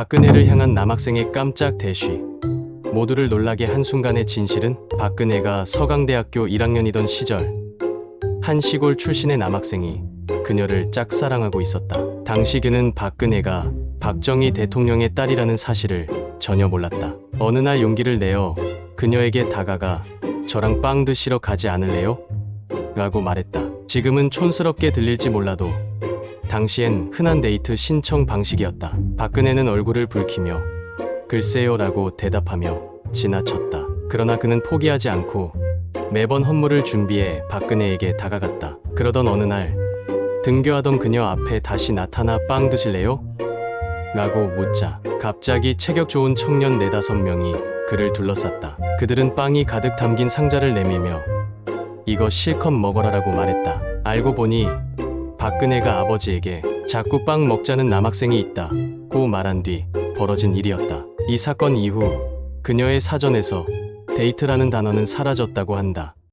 박근혜를 향한 남학생의 깜짝 대쉬. 모두를 놀라게 한 순간의 진실은 박근혜가 서강대학교 1학년이던 시절 한 시골 출신의 남학생이 그녀를 짝사랑하고 있었다. 당시 그는 박근혜가 박정희 대통령의 딸이라는 사실을 전혀 몰랐다. 어느 날 용기를 내어 그녀에게 다가가 저랑 빵 드시러 가지 않을래요? 라고 말했다. 지금은 촌스럽게 들릴지 몰라도 당시엔 흔한 데이트 신청 방식이었다. 박근혜는 얼굴을 붉히며 글쎄요라고 대답하며 지나쳤다. 그러나 그는 포기하지 않고 매번 헌물을 준비해 박근혜에게 다가갔다. 그러던 어느 날 등교하던 그녀 앞에 다시 나타나 빵 드실래요? 라고 묻자 갑자기 체격 좋은 청년 네다섯 명이 그를 둘러쌌다. 그들은 빵이 가득 담긴 상자를 내밀며 이거 실컷 먹어라라고 말했다. 알고 보니 박근혜가 아버지에게 자꾸 빵 먹자는 남학생이 있다. 고 말한 뒤 벌어진 일이었다. 이 사건 이후 그녀의 사전에서 데이트라는 단어는 사라졌다고 한다.